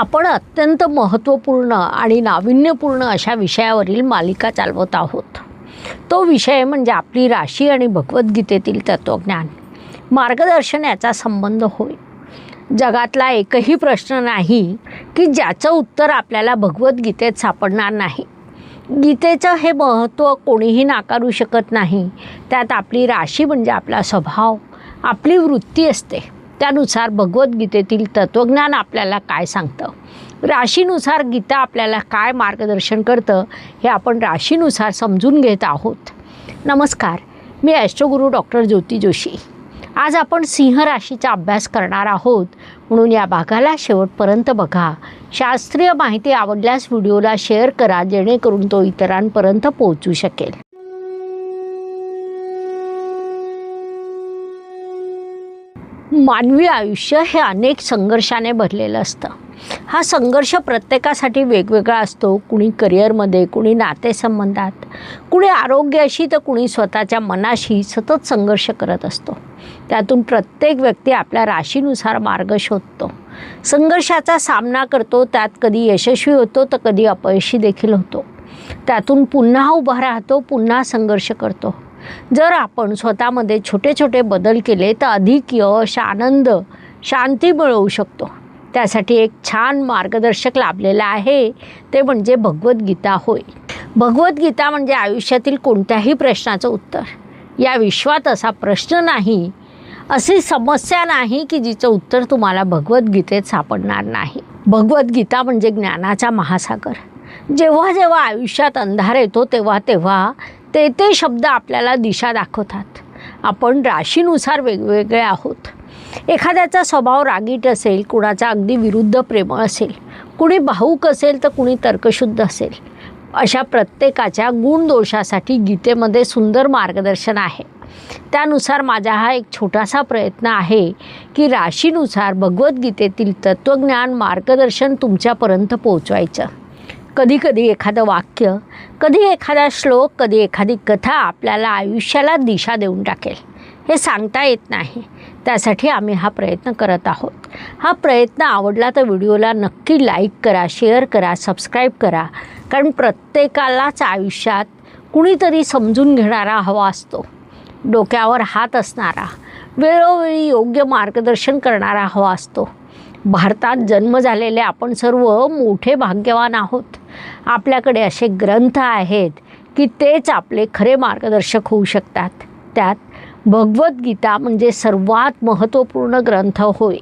आपण अत्यंत महत्त्वपूर्ण आणि नाविन्यपूर्ण अशा विषयावरील मालिका चालवत आहोत. तो विषय म्हणजे आपली राशी आणि भगवद्गीतेतील तत्त्वज्ञान. मार्गदर्शन याचा संबंध होय. जगातला एकही प्रश्न नाही की ज्याचं उत्तर आपल्याला भगवद्गीतेत सापडणार नाही. गीतेचं हे महत्त्व कोणीही नाकारू शकत नाही. त्यात आपली राशी म्हणजे आपला स्वभाव आपली वृत्ती असते. त्यानुसार भगवद्गीतेतील तत्त्वज्ञान आपल्याला काय सांगतं? राशीनुसार गीता आपल्याला काय मार्गदर्शन करतं हे आपण राशीनुसार समजून घेत आहोत. नमस्कार मी ॲस्ट्रोगुरू डॉक्टर ज्योती जोशी. आज आपण सिंह राशीचा अभ्यास करणार आहोत. म्हणून या भागाला शेवटपर्यंत बघा. शास्त्रीय माहिती आवडल्यास व्हिडिओला शेअर करा जेणेकरून तो इतरांपर्यंत पोहोचू शकेल. मानवी आयुष्य हे अनेक संघर्षाने भरलेलं असतं. हा संघर्ष प्रत्येकासाठी वेगवेगळा असतो. कुणी करिअरमध्ये कुणी नातेसंबंधात कुणी आरोग्याशी तर कुणी स्वतःच्या मनाशी सतत संघर्ष करत असतो. त्यातून प्रत्येक व्यक्ती आपल्या राशीनुसार मार्ग शोधतो. संघर्षाचा सामना करतो त्यात कधी यशस्वी होतो तर कधी अपयशी देखील होतो. त्यातून पुन्हा उभा राहतो पुन्हा संघर्ष करतो. जर आपण स्वतःमध्ये छोटे छोटे बदल केले तर अधिक यश आनंद शांती मिळवू शकतो. त्यासाठी एक छान मार्गदर्शक लाभलेला आहे ते म्हणजे भगवद्गीता होय. भगवद्गीता म्हणजे आयुष्यातील कोणत्याही प्रश्नाचं उत्तर. या विश्वात असा प्रश्न नाही अशी समस्या नाही की जिचं उत्तर तुम्हाला भगवद्गीतेत सापडणार नाही. भगवद्गीता म्हणजे ज्ञानाचा महासागर. जेव्हा जेव्हा आयुष्यात अंधार येतो तेव्हा तेव्हा ते ते शब्द आपल्याला दिशा दाखवतात. आपण राशीनुसार वेगवेगळे आहोत. एखाद्याचा स्वभाव रागीट असेल कुणाचा अगदी विरुद्ध प्रेमळ असेल कुणी भाऊक असेल तर कुणी तर्कशुद्ध असेल अशा प्रत्येकाच्या गुणदोषासाठी गीतेमध्ये सुंदर मार्गदर्शन आहे. त्यानुसार माझा हा एक छोटासा प्रयत्न आहे की राशीनुसार भगवद्गीतेतील तत्त्वज्ञान मार्गदर्शन तुमच्यापर्यंत पोचवायचं कधीकधी एखादं वाक्य कधी एखादा श्लोक कधी एखादी कथा आपल्याला आयुष्याला दिशा देऊन टाकेल. हे सांगता येत नाही. त्यासाठी आम्ही हा प्रयत्न करत आहोत. हा प्रयत्न आवडला तर व्हिडिओला नक्की लाईक करा शेअर करा सबस्क्राईब करा. कारण प्रत्येकालाच आयुष्यात कुणीतरी समजून घेणारा हवा असतो. डोक्यावर हात असणारा वेळोवेळी योग्य मार्गदर्शन करणारा हवा असतो. भारतात जन्म झालेले आपण सर्व मोठे भाग्यवान आहोत. आपल्याकडे असे ग्रंथ आहेत की तेच आपले खरे मार्गदर्शक होऊ शकतात. त्यात भगवद्गीता म्हणजे सर्वात महत्त्वपूर्ण ग्रंथ होय.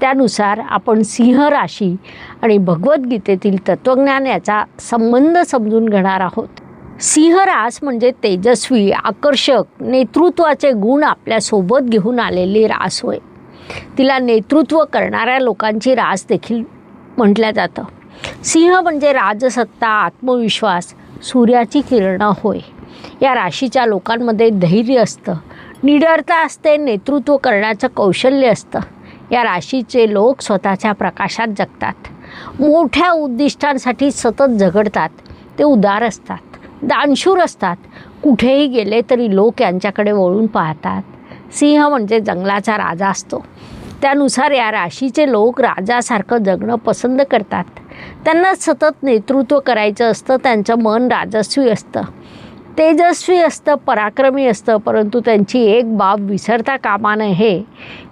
त्यानुसार आपण सिंह राशी आणि भगवद्गीतेतील तत्त्वज्ञान याचा संबंध समजून घेणार आहोत. सिंहरास म्हणजे तेजस्वी आकर्षक नेतृत्वाचे गुण आपल्यासोबत घेऊन आलेली रास होय. तिला नेतृत्व करणाऱ्या लोकांची रास देखील म्हटलं जातं. सिंह म्हणजे राजसत्ता आत्मविश्वास सूर्याची किरणं होय. या राशीच्या लोकांमध्ये धैर्य असतं. निडरता असते नेतृत्व करण्याचं कौशल्य असतं. या राशीचे लोक स्वतःच्या प्रकाशात जगतात. मोठ्या उद्दिष्टांसाठी सतत झगडतात. ते उदार असतात. दानशूर असतात. कुठेही गेले तरी लोक यांच्याकडे वळून पाहतात. सिंह म्हणजे जंगलाचा राजा असतो. त्यानुसार या राशीचे लोक राजासारखं जगणं पसंत करतात. त्यांना सतत नेतृत्व करायचं असतं त्यांचं मन राजस्वी असतं. तेजस्वी असतं पराक्रमी असतं परंतु त्यांची एक बाब विसरता कामा नये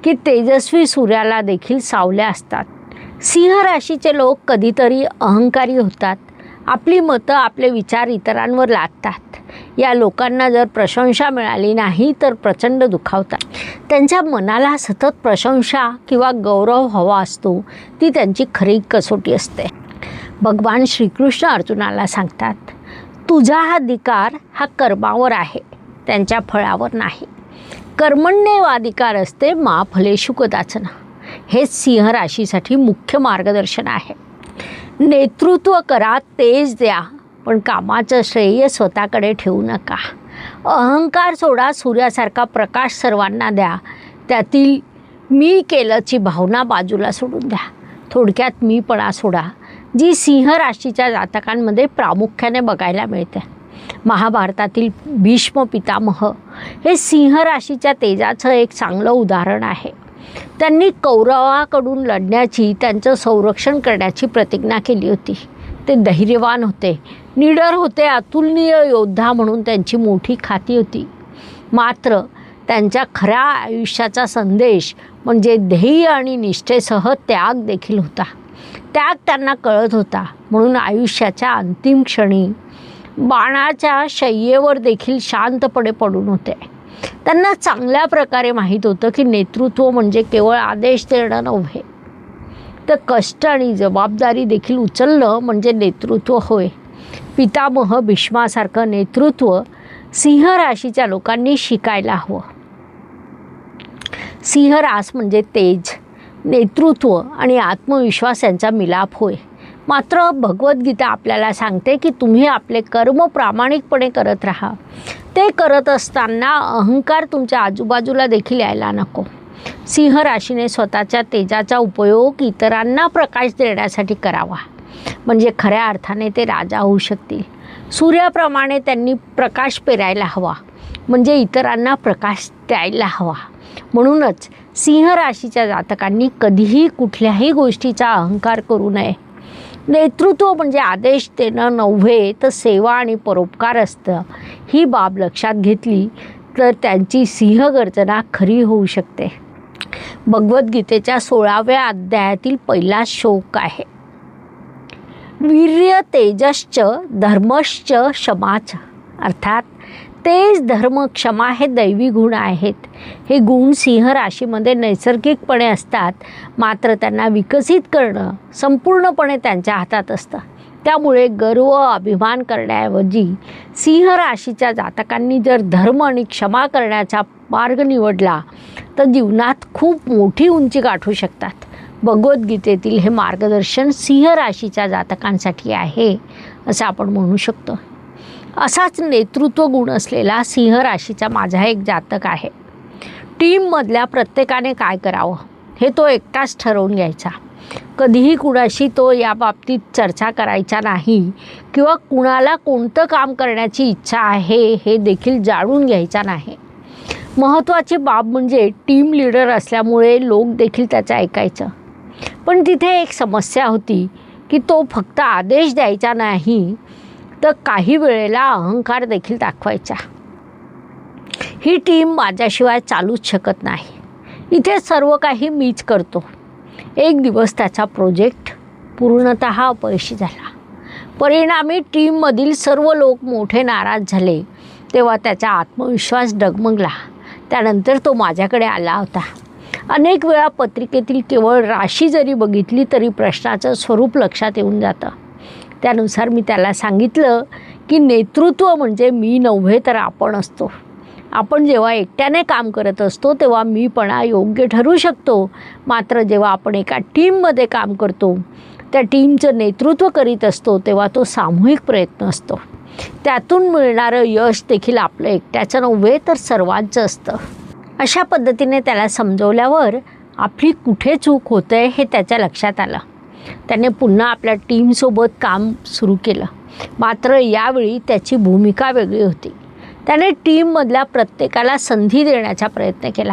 की तेजस्वी सूर्याला देखील सावल्या असतात. सिंह राशीचे लोक कधीतरी अहंकारी होतात. आपली मतं आपले विचार इतरांवर लादतात. या लोकांना जर प्रशंसा मिळाली नाही तर प्रचंड दुखावतात त्यांच्या मनाला सतत प्रशंसा किंवा गौरव हवा असतो ती त्यांची खरी कसोटी असते. भगवान श्रीकृष्ण अर्जुनाला सांगतात तुझा हा अधिकार हा कर्मावर आहे त्यांच्या फळावर नाही. कर्मण्येव अधिकार असते मा फलेशु कदाचना हेच सिंह राशीसाठी मुख्य मार्गदर्शन आहे. नेतृत्व करा तेज द्या पण कामाचं श्रेय स्वतःकडे ठेवू नका. अहंकार सोडा सूर्यासारखा प्रकाश सर्वांना द्या. त्यातील मी केलंची भावना बाजूला सोडून द्या. थोडक्यात मीपणा सोडा जी सिंह राशीच्या जातकांमध्ये प्रामुख्याने बघायला मिळते. महाभारतातील भीष्म पितामह हे सिंह राशीच्या तेजाचं एक चांगलं उदाहरण आहे. त्यांनी कौरवाकडून लढण्याची त्यांचं संरक्षण करण्याची प्रतिज्ञा केली होती. ते धैर्यवान होते. निडर होते अतुलनीय योद्धा म्हणून त्यांची मोठी खाती होती. मात्र त्यांच्या खऱ्या आयुष्याचा संदेश म्हणजे ध्येय आणि निष्ठेसह त्याग देखील होता. त्याग त्यांना कळत होता. म्हणून आयुष्याच्या अंतिम क्षणी बाणाच्या शय्येवर देखील शांतपणे पडून होते. त्यांना चांगल्या प्रकारे माहीत होतं की नेतृत्व म्हणजे केवळ आदेश देणं नव्हे. तर कष्ट आणि जबाबदारी देखील उचलणं म्हणजे नेतृत्व होय. पितामह भीष्मासारखं नेतृत्व सिंह राशीच्या लोकांनी शिकायला हवं. सिंह रास म्हणजे तेज नेतृत्व आणि आत्मविश्वास यांचा मिलाप होय. मात्र भगवद्गीता आपल्याला सांगते की तुम्ही आपले कर्म प्रामाणिकपणे करत राहा. ते करत असताना अहंकार तुमच्या आजूबाजूला देखील यायला नको. सिंह राशीने स्वतःच्या तेजाचा उपयोग इतरांना प्रकाश देण्यासाठी करावा. म्हणजे खऱ्या अर्थाने ते राजा होऊ शकतील. सूर्याप्रमाणे त्यांनी प्रकाश पेरायला हवा. म्हणजे इतरांना प्रकाश द्यायला हवा. म्हणूनच सिंह राशीच्या जातकांनी कधीही कुठल्याही गोष्टीचा अहंकार करू नये. नेतृत्व म्हणजे आदेश देणं नव्हे तर सेवा आणि परोपकार असतं. ही बाब लक्षात घेतली तर त्यांची सिंहगर्जना खरी होऊ शकते. भगवद्गीतेच्या सोळाव्या अध्यायातील पहिला शोक आहे. वीर्य तेजश्च धर्मश्च क्षमाच. अर्थात तेज धर्म क्षमा हे दैवी गुण आहेत. हे गुण सिंह राशीमध्ये नैसर्गिकपणे असतात. मात्र त्यांना विकसित करणं संपूर्णपणे त्यांच्या हातात असतं. त्यामुळे गर्व अभिमान करण्याऐवजी सिंह राशीच्या जातकांनी जर धर्म आणि क्षमा करण्याचा मार्ग निवडला तर जीवनात खूप मोठी उंची गाठू शकतात. भगवद्गीतेतील हे मार्गदर्शन सिंह राशीच्या जातकांसाठी आहे असं आपण म्हणू शकतो. असाच नेतृत्व गुण असलेला सिंह राशीचा माझा एक जातक आहे. टीममधल्या प्रत्येकाने काय करावं हे तो एकटाच ठरवून घ्यायचा. कधीही कुणाशी तो या बाबतीत चर्चा करायचा नाही किंवा कुणाला कोणतं काम करण्याची इच्छा आहे हे देखील जाणून घ्यायचा नाही. महत्त्वाची बाब म्हणजे टीम लीडर असल्यामुळे लोक देखील त्याचं ऐकायचं. पण तिथे एक समस्या होती की तो फक्त आदेश द्यायचा नाही तर काही वेळेला अहंकार देखील दाखवायचा. ही टीम माझ्याशिवाय चालूच शकत नाही. इथे सर्व काही मीच करतो. एक दिवस त्याचा प्रोजेक्ट पूर्णत अपयशी झाला. परिणामी टीममधील सर्व लोक मोठे नाराज झाले. तेव्हा त्याचा आत्मविश्वास डगमगला. त्यानंतर तो माझ्याकडे आला होता. अनेक वेळा पत्रिकेतील केवळ राशी जरी बघितली तरी प्रश्नाचं स्वरूप लक्षात येऊन जातं. त्यानुसार मी त्याला सांगितलं की नेतृत्व म्हणजे मी नव्हे तर आपण असतो. आपण जेव्हा एकट्याने काम करत असतो तेव्हा मीपणा योग्य ठरू शकतो. मात्र जेव्हा आपण एका टीममध्ये काम करतो त्या टीमचं नेतृत्व करीत असतो तेव्हा तो सामूहिक प्रयत्न असतो. त्यातून मिळणारं यश देखील आपलं एकट्याचं नव्हे तर सर्वांचं असतं. अशा पद्धतीने त्याला समजवल्यावर आपली कुठे चूक होतं हे त्याच्या लक्षात आलं. त्याने पुन्हा आपल्या टीमसोबत काम सुरू केलं. मात्र यावेळी त्याची भूमिका वेगळी होती. त्याने टीममधल्या प्रत्येकाला संधी देण्याचा प्रयत्न केला.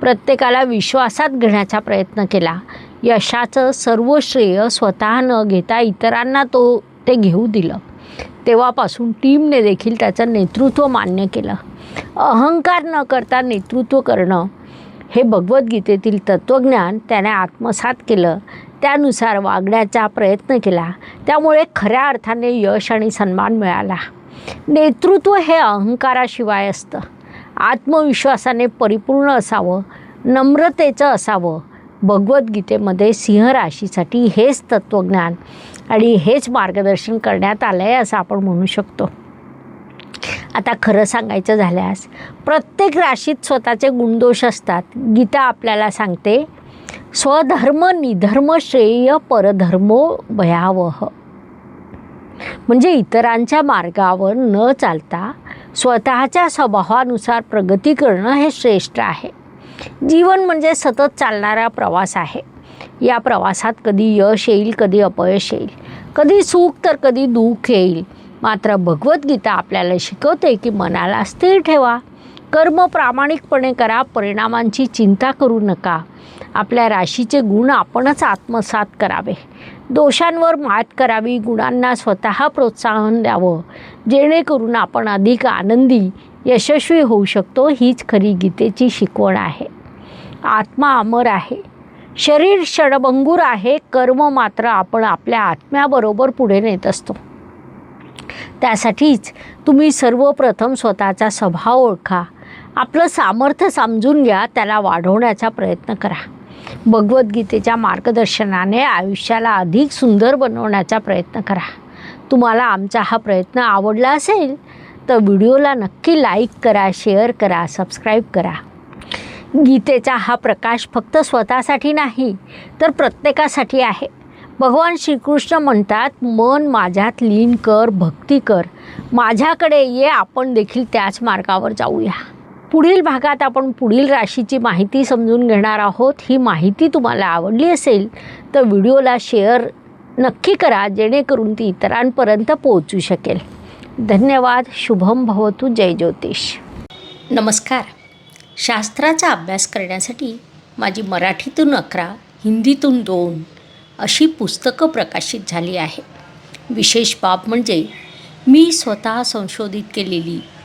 प्रत्येकाला विश्वासात घेण्याचा प्रयत्न केला. यशाचं सर्व श्रेय स्वतः न घेता इतरांना तो ते घेऊ दिलं. तेव्हापासून टीमने देखील त्याचं नेतृत्व मान्य केलं. अहंकार न करता नेतृत्व करणं हे भगवद्गीतेतील तत्त्वज्ञान त्याने आत्मसात केलं. त्यानुसार वागण्याचा प्रयत्न केला. त्यामुळे खऱ्या अर्थाने यश आणि सन्मान मिळाला. नेतृत्व हे अहंकाराशिवाय असतं. आत्मविश्वासाने परिपूर्ण असावं नम्रतेचं असावं. भगवद्गीतेमध्ये सिंह राशीसाठी हेच तत्त्वज्ञान आणि हेच मार्गदर्शन करण्यात आलं आहे असं आपण म्हणू शकतो. आता खरं सांगायचं झाल्यास प्रत्येक राशीत स्वतःचे गुणदोष असतात. गीता आपल्याला सांगते स्वधर्म निधर्म श्रेय परधर्मो भयावह. म्हणजे इतरांच्या मार्गावर न चालता स्वतःच्या स्वभावानुसार प्रगती करणं हे श्रेष्ठ आहे. जीवन म्हणजे सतत चालणारा प्रवास आहे. या प्रवासात कधी यश येईल कधी अपयश येईल. कधी सुख तर कधी दुःख येईल. मात्र भगवद्गीता आपल्याला शिकवते की मनाला स्थिर ठेवा. कर्म प्रामाणिकपणे करा परिणामांची चिंता करू नका. आपल्या राशीचे गुण आपणच आत्मसात करावे. दोषांवर मात करावी गुणांना स्वतः प्रोत्साहन द्यावं. जेणेकरून आपण अधिक आनंदी यशस्वी होऊ शकतो हीच खरी गीतेची शिकवण आहे. आत्मा अमर आहे. शरीर क्षणभंगूर आहे कर्म मात्र आपण आपल्या आत्म्याबरोबर पुढे नेत असतो. त्यासाठीच तुम्ही सर्वप्रथम स्वतःचा स्वभाव ओळखा. आपलं सामर्थ्य समजून घ्या त्याला वाढवण्याचा प्रयत्न करा. भगवद्गीतेच्या मार्गदर्शनाने आयुष्याला अधिक सुंदर बनवण्याचा प्रयत्न करा. तुम्हाला आमचा हा प्रयत्न आवडला असेल तर व्हिडिओला नक्की लाईक करा शेअर करा सबस्क्राईब करा. गीतेचा हा प्रकाश फक्त स्वतःसाठी नाही तर प्रत्येकासाठी आहे. भगवान श्रीकृष्ण म्हणतात मन माझ्यात लीन कर भक्ती कर. माझ्याकडे ये आपण देखील त्याच मार्गावर जाऊया. पुढील भागात आपण पुढील राशीची माहिती समजून घेणार आहोत. ही माहिती तुम्हाला आवडली असेल तर व्हिडिओला शेअर नक्की करा जेणेकरून ती इतरांपर्यंत पोहोचू शकेल. धन्यवाद शुभम भवतू जय ज्योतिष. नमस्कार. शास्त्राचा अभ्यास करण्यासाठी माझी मराठीतून अकरा हिंदीतून दोन अशी पुस्तकं प्रकाशित झाली आहे विशेष बाब म्हणजे मी स्वतः संशोधित केलेली